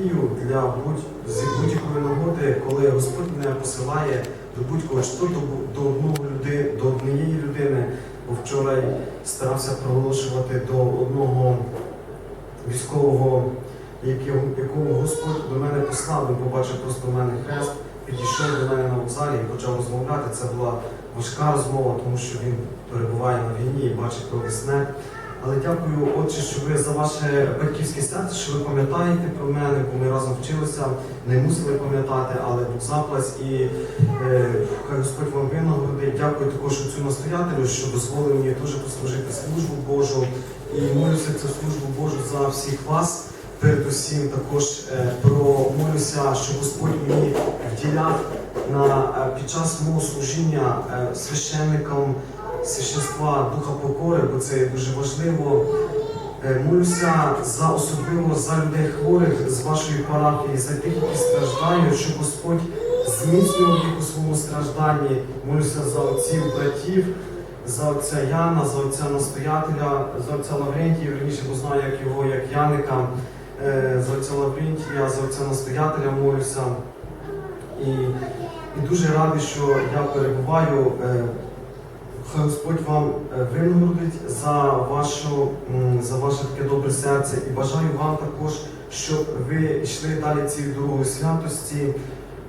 Для будь-якої нагоди, коли Господь мене посилає до будь-кого, то до, до одного люди, до однієї людини, бо вчора й старався проголошувати до одного військового, якого, Господь до мене послав, він побачив просто в мене хрест, підійшов до мене на вокзалі і почав розмовляти. Це була важка розмова, тому що він перебуває на війні і бачить крові смерть. Але дякую, Отче, що ви за ваше батьківське серце, що ви пам'ятаєте про мене, бо ми разом вчилися, не мусили пам'ятати, але Бог заплась і е, хай Господь вам винагородить. Дякую також цю настоятелю, що дозволив мені теж послужити службу Божу. І молюся цю службу Божу за всіх вас. Передусім також е, промолюся, що Господь мені вділяв на, е, під час мого служіння е, священникам священства Духа Покори, бо це дуже важливо. Е, Молюся за особливо за людей хворих з вашої парафії, за тих, які страждають, щоб Господь зміцнював їх у своєму стражданні. Молюся за отців, братів, за отця Яна, за отця настоятеля, за отця Лаврентія, верніше, бо знаю, як його, як Яника, Е, за отця Лаврентія, за отця настоятеля молюся. І, і дуже радий, що я перебуваю. Господь вам е, винагородить за, вашу, за ваше таке добре серце і бажаю вам також, щоб ви йшли далі цією дорогою святості,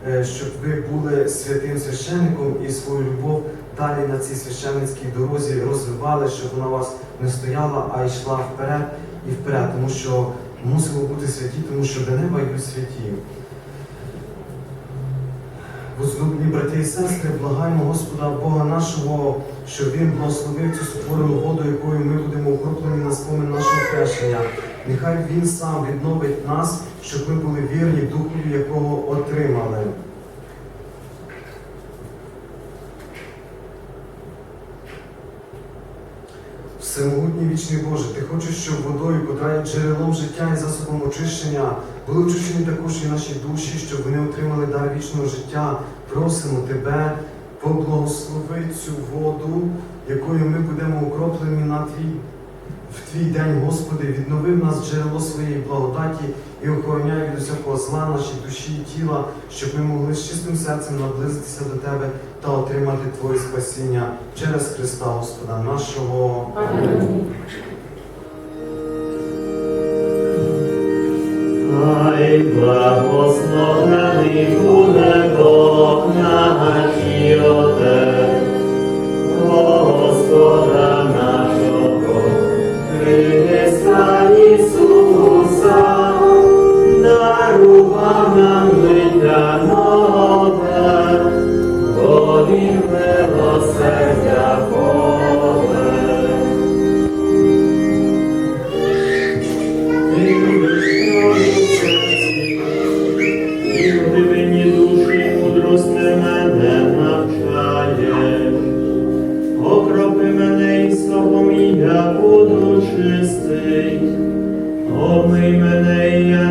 е, щоб ви були святим священником і свою любов далі на цій священницькій дорозі розвивали, щоб вона вас не стояла, а йшла вперед і вперед, тому що мусимо бути святі, тому що до неба йдуть святі. Возлюблені брати і сестри, благаємо Господа Бога нашого, щоб Він благословив цю сотворену воду, якою ми будемо укроплені на спомин нашого хрещення. Нехай Він сам відновить нас, щоб ми були вірні Духові, якого отримали. Всемогутній вічний Боже, ти хочеш, щоб водою, котра є джерелом життя і засобом очищення, були очищені також і наші душі, щоб вони отримали дар вічного життя. Просимо тебе, поблагослови цю воду, якою ми будемо укроплені на твій, в твій день, Господи, віднови в нас джерело своєї благодаті і охороняй від усякого зла наші душі і тіла, щоб ми могли з чистим серцем наблизитися до Тебе та отримати Твоє спасіння через Христа Господа нашого. Хай благословений буде Бог наш і словом, я буду чистий. Омий мене, я